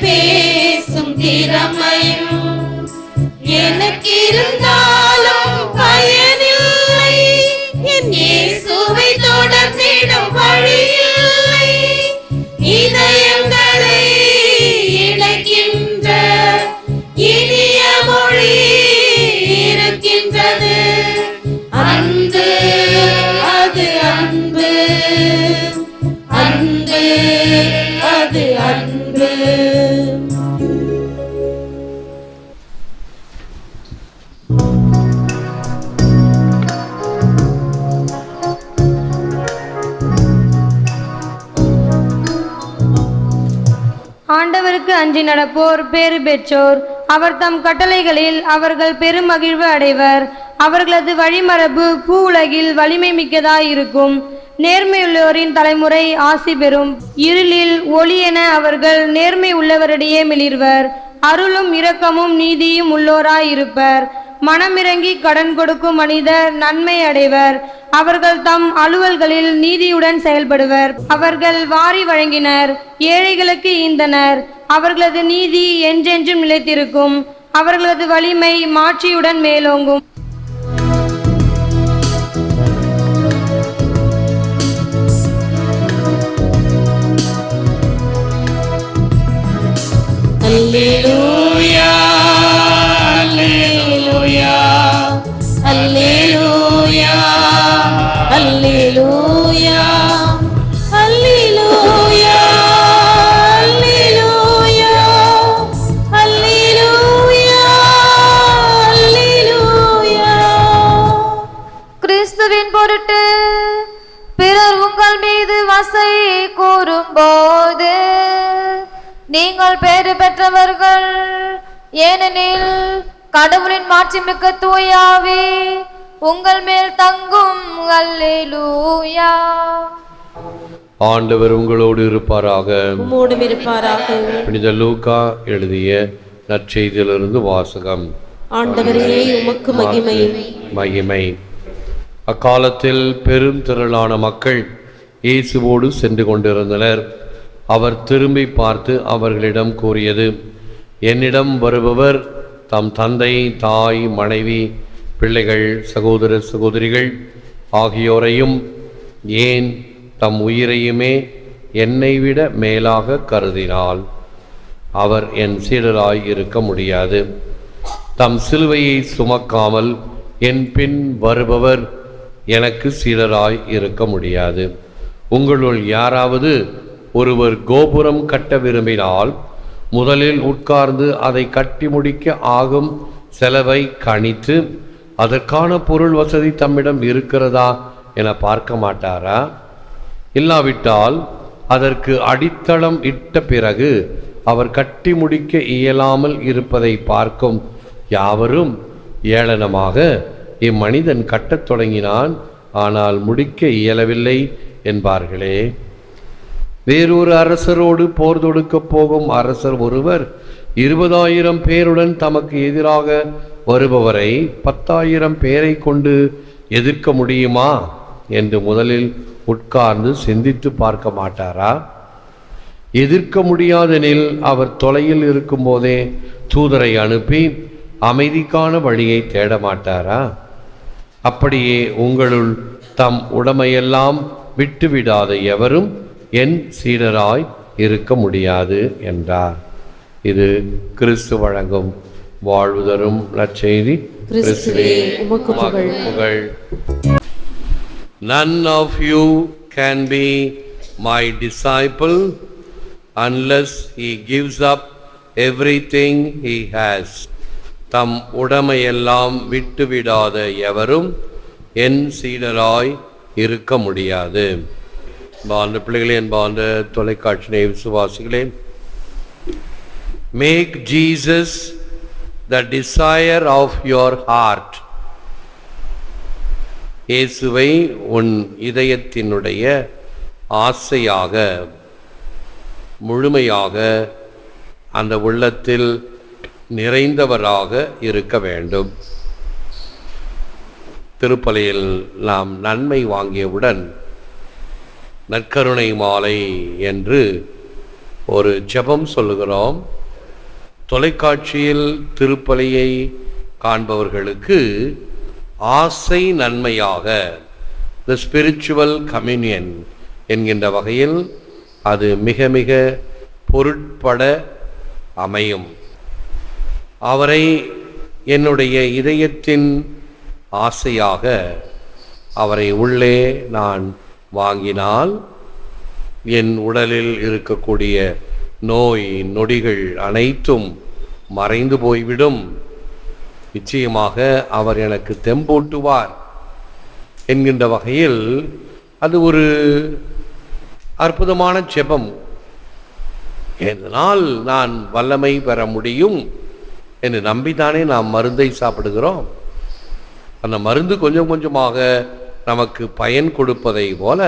பேசும் திறமையும் அஞ்சி நடப்போர் பேறு பெற்றோர். அவர் தம் கட்டளைகளில் அவர்கள் பெருமகிழ்வு அடைவர். அவர்களது வழிமரபு பூ உலகில் வலிமை மிக்கதாயிருக்கும். நேர்மையுள்ளோரின் தலைமுறை ஆசி பெறும். இருளில் ஒளி என அவர்கள் நேர்மை உள்ளவரிடையே மிளிர்வர். அருளும் இரக்கமும் நீதியும் உள்ளோராயிருப்பர். மனமிறங்கி கடன் கொடுக்கும் மனிதர் நன்மை அடைவர் அவர்கள் தம் அலுவல்களில் நீதியுடன் செயல்படுவர். அவர்கள் வாரி வழங்கினர் ஏழைகளுக்கு ஈந்தனர். அவர்களது நீதி என்றென்றும் நிலைத்திருக்கும். அவர்களது வலிமை மாட்சியுடன் மேலோங்கும். Hallelujah. நீங்கள் பேறு பெற்றவர்கள். ஏனெனில் கடவுளின் மாட்சிமிக்க தூயாவே உங்கள் மேல் தங்கும். அல்லேலூயா. ஆண்டவர் உங்களோடு இருப்பாராக. உம்மோடும் இருப்பாராக. புனித லூக்கா எழுதிய நற்செய்தியிலிருந்து வாசகம். ஆண்டவரே உமக்கு மகிமை. மகிமை. அக்காலத்தில் பெரும் திரளான மக்கள் இயேசுவோடு சென்று கொண்டிருந்தனர். அவர் திரும்பி பார்த்து அவர்களிடம் கூறியது என்னிடம் வருபவர் தம் தந்தை தாய் மனைவி பிள்ளைகள் சகோதர சகோதரிகள் ஆகியோரையும் ஏன் தம் உயிரையுமே என்னை விட மேலாக கருதினால் அவர் என் சீடராய் இருக்க முடியாது. தம் சிலுவையை சுமக்காமல் என் பின் வருபவர் எனக்கு சீடராய் இருக்க முடியாது. உங்களுள் யாராவது ஒருவர் கோபுரம் கட்ட விரும்பினால் முதலில் உட்கார்ந்து அதை கட்டி முடிக்க ஆகும் செலவை கணித்து அதற்கான பொருள் வசதி தம்மிடம் இருக்கிறதா என பார்க்க மாட்டாரா? இல்லாவிட்டால் அதற்கு அடித்தளம் இட்ட பிறகு அவர் கட்டி முடிக்க இயலாமல் இருப்பதை பார்க்கும் யாவரும் ஏளனமாக இம்மனிதன் கட்டத் தொடங்கினான் ஆனால் முடிக்க இயலவில்லை என்பார்களே. வேறொரு அரசரோடு போர் தொடுக்கப் போகும் அரசர் ஒருவர் இருபதாயிரம் பேருடன் தமக்கு எதிராக வருபவரை பத்தாயிரம் பேரை கொண்டு எதிர்க்க முடியுமா? என்று முதலில் உட்கார்ந்து சிந்தித்து பார்க்க மாட்டாரா? எதிர்க்க முடியாதெனில் அவர் தொலையில் இருக்கும்போதே தூதரை அனுப்பி அமைதிக்கான வழியை தேட மாட்டாரா? அப்படியே உங்களுள் தம் உடமையெல்லாம் விட்டுவிடாத எவரும் என் சீடராய் இருக்க முடியாது என்றார். இது கிறிஸ்து வழங்கும் வாழ்வு தரும் நற்செய்தி புகழ். None of you can be my disciple unless he gives up everything he has தம் உடமையெல்லாம் விட்டுவிடாத எவரும் என் சீடராய் இருக்க முடியாது. பாந்த பிள்ளைகளே என்பாந்த தொலைக்காட்சி விசுவாசிகளே make Jesus the desire of your heart இயேசுவை உன் இதயத்தினுடைய ஆசையாக முழுமையாக அந்த உள்ளத்தில் நிறைந்தவராக இருக்க வேண்டும். திருப்பலையில் நாம் நன்மை வாங்கியவுடன் நற்கருணை மாலை என்று ஒரு ஜெபம் சொல்லுகிறோம். தொலைக்காட்சியில் திருப்பலியை காண்பவர்களுக்கு ஆசை நன்மையாக த ஸ்பிரிச்சுவல் கம்யூனியன் என்கின்ற வகையில் அது மிக மிக பொருட்பட அமையும். அவரை என்னுடைய இதயத்தின் ஆசையாக அவரை உள்ளே நான் வாங்கினால் என் உடலில் இருக்கக்கூடிய நோய் நொடிகள் அனைத்தும் மறைந்து போய்விடும். நிச்சயமாக அவர் எனக்கு தெம்பூட்டுவார் என்கின்ற வகையில் அது ஒரு அற்புதமான செபம். இதனால் நான் வல்லமை பெற முடியும் என்று நம்பித்தானே நாம் மருந்தை சாப்பிடுகிறோம். அந்த மருந்து கொஞ்சம் கொஞ்சமாக நமக்கு பயன் கொடுப்பதை போல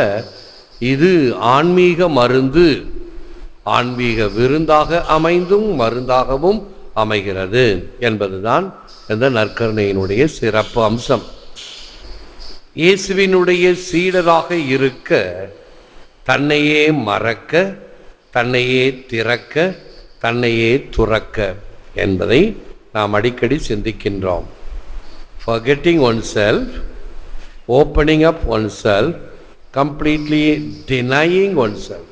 இது ஆன்மீக மருந்து. ஆன்மீக விருந்தாக அமைந்தும் மருந்தாகவும் அமைகிறது என்பதுதான் இந்த நற்கருணையினுடைய சிறப்பு அம்சம். இயேசுவினுடைய சீடராக இருக்க தன்னையே மறக்க தன்னையே திறக்க தன்னையே துறக்க என்பதை நாம் அடிக்கடி சிந்திக்கின்றோம். Forgetting oneself opening up oneself, completely denying oneself.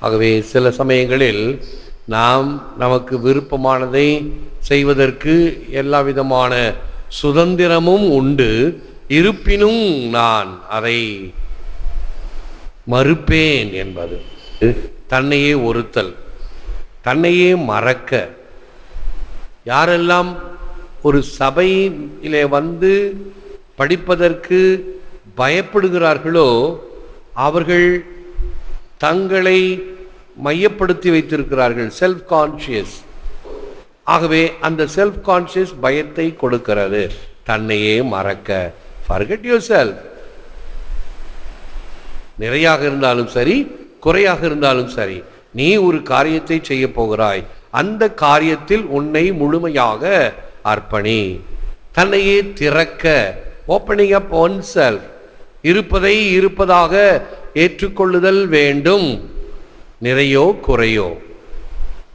ஆகவே சில சமயங்களில் நாம் நமக்கு விருப்பமானதை செய்வதற்கு எல்லா விதமான சுதந்திரமும் உண்டு. இருப்பினும் நான் அதை மறுப்பேன் என்பது. தன்னையே ஒருத்தல் தன்னையே மறக்க. யாரெல்லாம் ஒரு சபையிலே வந்து படிப்பதற்கு பயப்படுகிறார்களோ அவர்கள் தங்களை மையப்படுத்தி வைத்திருக்கிறார்கள் செல்ஃப் கான்ஷியஸ் ஆகவே அந்த செல்ஃப் கான்ஷியஸ் பயத்தை கொடுக்கிறது. தன்னையே மறக்க. ஃபர்கெட் யூர் செல்ஃப் நிறையாக இருந்தாலும் சரி குறையாக இருந்தாலும் சரி நீ ஒரு காரியத்தை செய்ய போகிறாய். அந்த காரியத்தில் உன்னை முழுமையாக அர்ப்பணி. தன்னையே திறக்க. ஓப்பனிங் அப் ஒன் செல்ஃப் இருப்பதை இருப்பதாக ஏற்றுக்கொள்ளுதல் வேண்டும். நிறையோ குறையோ.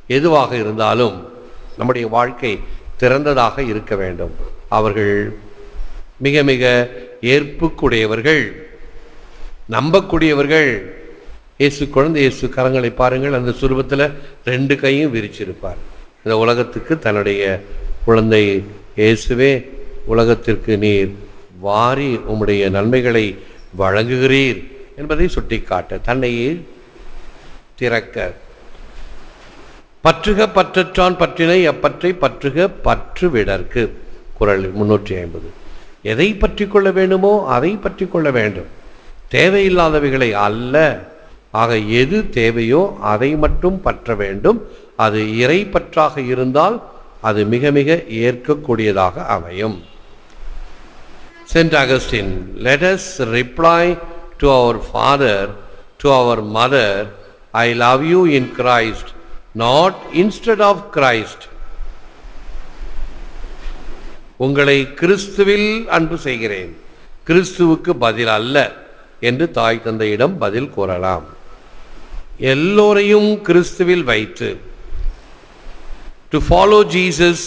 எதுவாக இருந்தாலும் நம்முடைய வாழ்க்கை திறந்ததாக இருக்க வேண்டும். அவர்கள் மிக மிக ஏற்புக்குடையவர்கள் நம்பக்கூடியவர்கள். இயேசு குழந்தை இயேசு கரங்களை பாருங்கள். அந்த சுரூபத்தில் ரெண்டு கையும் விரிச்சிருப்பார். இந்த உலகத்துக்கு தன்னுடைய குழந்தை இயேசுவே உலகத்திற்கு நீர் வாரி உம்முடைய நன்மைகளை வழங்குகிறீர் என்பதை சுட்டிக்காட்ட தன்னையே திறக்க. பற்றுக பற்றற்றான் பற்றினை அப்பற்றை பற்றுக பற்று விடற்கு குரல் முன்னூற்றி ஐம்பது. எதை பற்றி கொள்ள வேண்டுமோ அதை பற்றி கொள்ள வேண்டும். தேவையில்லாதவைகளை அல்ல. ஆக எது தேவையோ அதை மட்டும் பற்ற வேண்டும். அது இறை பற்றாக இருந்தால் அது மிக மிக ஏற்கக்கூடியதாக அமையும். Saint Augustine let us reply to our father, to our mother, I love you in Christ, not instead of Christ. உங்களை கிறிஸ்துவில் அன்பு செய்கிறேன் கிறிஸ்துவுக்கு பதில் அல்ல என்று தாய் தந்தையிடம் பதில் கூறலாம் எல்லோரையும் கிறிஸ்துவில் வைத்து to follow Jesus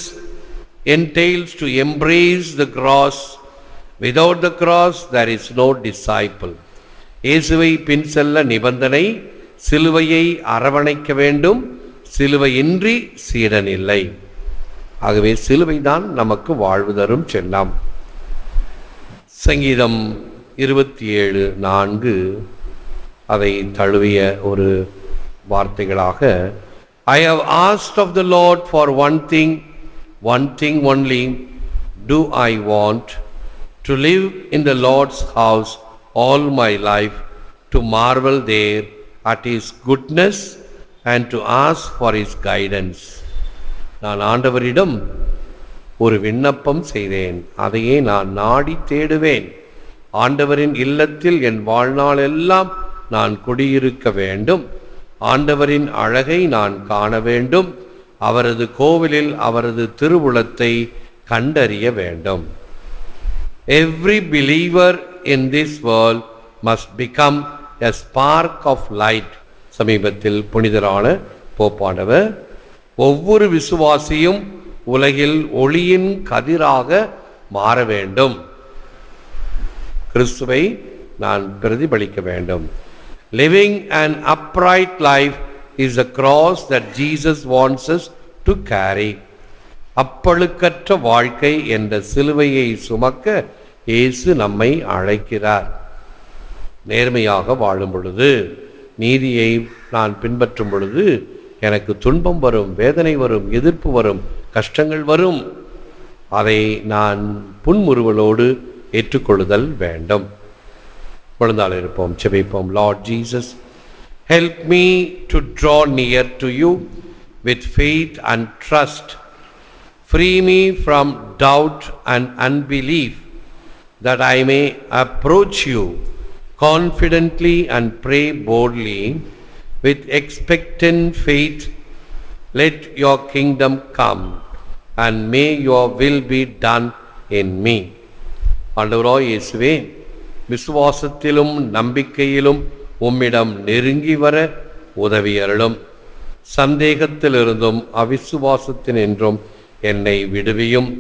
entails to embrace the cross without the cross there is no disciple. இயேசுவை பின் செல்ல நிபந்தனை சிலுவையை அரவணைக்க வேண்டும் சிலுவையின்றி சீடன் இல்லை. ஆகவே சிலுவைதான் நமக்கு வாழ்வு தரும் செல்லம். சங்கீதம் இருபத்தி ஏழு நான்கு அதை தழுவிய ஒரு வார்த்தைகளாக I have asked of the Lord for one thing one thing only do I want to live in the Lord's house all my life, to marvel there at his goodness and to ask for his guidance. நான் ஆண்டவரிடம் ஒரு விண்ணப்பம் செய்தேன். அதையே நான் நாடி தேடுவேன். ஆண்டவரின் இல்லத்தில் என் வாழ்நாள் எல்லாம் நான் குடியிருக்க வேண்டும். ஆண்டவரின் அழகை நான் காண வேண்டும். அவரது கோவிலில் அவரது திருவுளத்தை கண்டறிய வேண்டும். Every believer in this world must become a spark of light சமீபத்தில் புனிதரான போப்பாண்டவர் ஒவ்வொரு விசுவாசியும் உலகில் ஒளியின் கதிராக மாற வேண்டும் கிறிஸ்துவை நான் பிரதிபலிக்க வேண்டும் living and upright life is a cross that Jesus wants us to carry அப்பழுக்கற்ற வாழ்க்கை என்ற சிலுவையை சுமக்க இயேசு நம்மை அழைக்கிறார். நேர்மையாக வாழும் பொழுது நீதியை நான் பின்பற்றும் பொழுது எனக்கு துன்பம் வரும் வேதனை வரும் எதிர்ப்பு வரும் கஷ்டங்கள் வரும். அதை நான் புன்முறுவலோடு ஏற்றுக்கொள்ளுதல் வேண்டும். விழுந்தால் இருப்போம் செபிப்போம் Lord Jesus help me to draw near to you with faith and trust Free me from doubt and unbelief, that I may approach you confidently and pray boldly with expectant faith. Let your kingdom come, and may your will be done in me. ஆண்டவராய் இயேசுவே விசுவாசத்திலும் நம்பிக்கையிலும் உம்மிடம் நெருங்கி வர உதவி அருளும் சந்தேகத்திலிருந்தும் அவிசுவாசத்தினின்றும் என்னை விடுவியும்.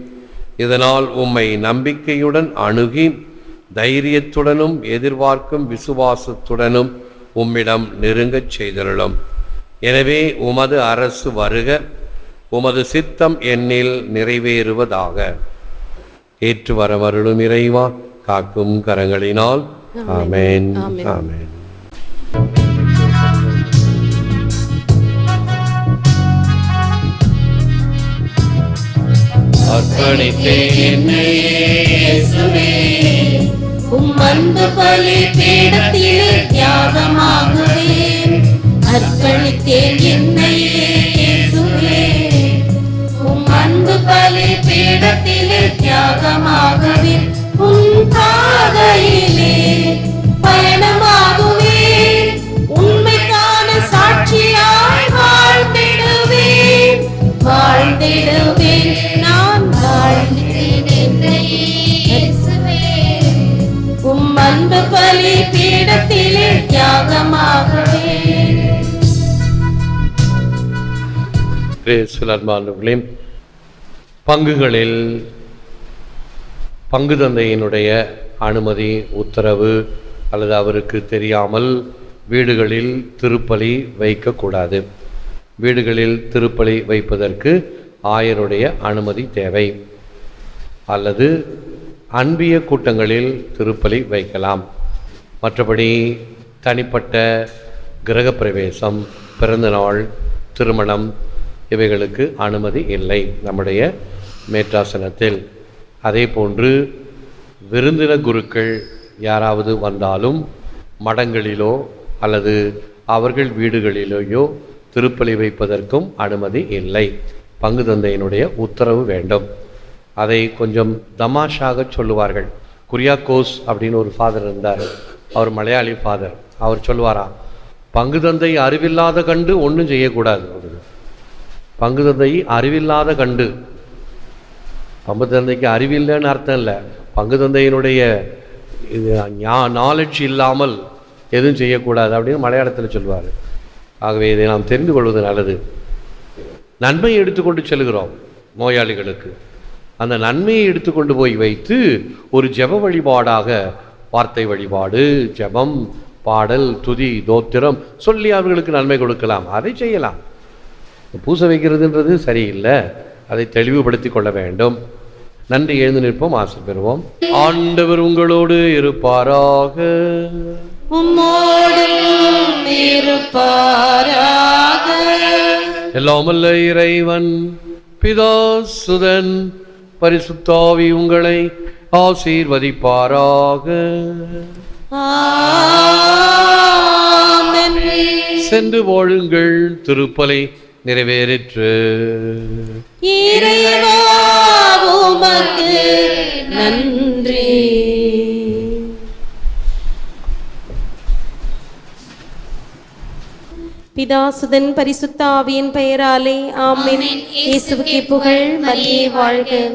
இதனால் உம்மை நம்பிக்கையுடன் அணுகி தைரியத்துடனும் எதிர்பார்க்கும் விசுவாசத்துடனும் உம்மிடம் நெருங்கச் செய்தருளும். எனவே உமது அரசு வருக உமது சித்தம் என்னில் நிறைவேறுவதாக. ஏற்று வரமருளும் இறைவா காக்கும் கரங்களினால். ஆமென். ஆமென். அர்ப்பணித்தேன். என்னையே உம் அன்பு பலி பீடத்திலே தியாகமாகுவேன். அர்ப்பணித்தேன் என்னையே. கிரேசுவில் பங்குகளில் பங்கு தந்தையினுடைய அனுமதி உத்தரவு அல்லது அவருக்கு தெரியாமல் வீடுகளில் திருப்பலி வைக்கக்கூடாது. வீடுகளில் திருப்பலி வைப்பதற்கு ஆயருடைய அனுமதி தேவை. அல்லது அன்பிய கூட்டங்களில் திருப்பலி வைக்கலாம். மற்றபடி தனிப்பட்ட கிரகப்பிரவேசம் பிறந்தநாள் திருமணம் இவைகளுக்கு அனுமதி இல்லை. நம்முடைய மேற்றாசனத்தில். அதே போன்று விருந்தின குருக்கள் யாராவது வந்தாலும் மடங்களிலோ அல்லது அவர்கள் வீடுகளிலேயோ திருப்பலி வைப்பதற்கும் அனுமதி இல்லை. பங்கு தந்தையினுடைய உத்தரவு வேண்டும். அதை கொஞ்சம் தமாஷாக சொல்லுவார்கள். குரியாக்கோஸ் அப்படின்னு ஒரு ஃபாதர் இருந்தார். அவர் மலையாளி ஃபாதர் அவர் சொல்லுவாராம் பங்கு தந்தை அறிவில்லாத கண்டு ஒன்றும் செய்யக்கூடாது. அப்படின்னு. பங்கு தந்தை அறிவில்லாத கண்டு. பங்கு தந்தைக்கு அறிவில்லைன்னு அர்த்தம் இல்லை. பங்கு தந்தையினுடைய இது நாலெட்ஜ் இல்லாமல் எதுவும் செய்யக்கூடாது அப்படின்னு மலையாளத்தில் சொல்வார். ஆகவே இதை நாம் தெரிந்து கொள்வது நல்லது. நன்மையை எடுத்துக்கொண்டு செல்கிறோம் நோயாளிகளுக்கு. அந்த நன்மையை எடுத்துக்கொண்டு போய் வைத்து ஒரு ஜெப வழிபாடாக வார்த்தை வழிபாடு ஜெபம் பாடல் துதி தோத்திரம் சொல்லி அவர்களுக்கு நன்மை கொடுக்கலாம். அதை செய்யலாம். பூச வைக்கிறதுன்றது சரியில்லை. அதை தெளிவுபடுத்தி கொள்ள வேண்டும். நன்றி எழுந்து நிற்போம் ஆசை பெறுவோம். ஆண்டவர் உங்களோடு இருப்பாராக. எல்லாமல்ல இறைவன் பிதா சுதன் பரிசுத்தாவி உங்களை ஆசீர்வதிப்பாராக. சென்று வாழுங்கள் திருப்பலை நிறைவேறிற்று. நன்றி. பிதாசுதன் பரிசுத்த ஆவியின் பெயராலே ஆமென். இயேசுவுக்கே புகழ் மரியே வாழ்க.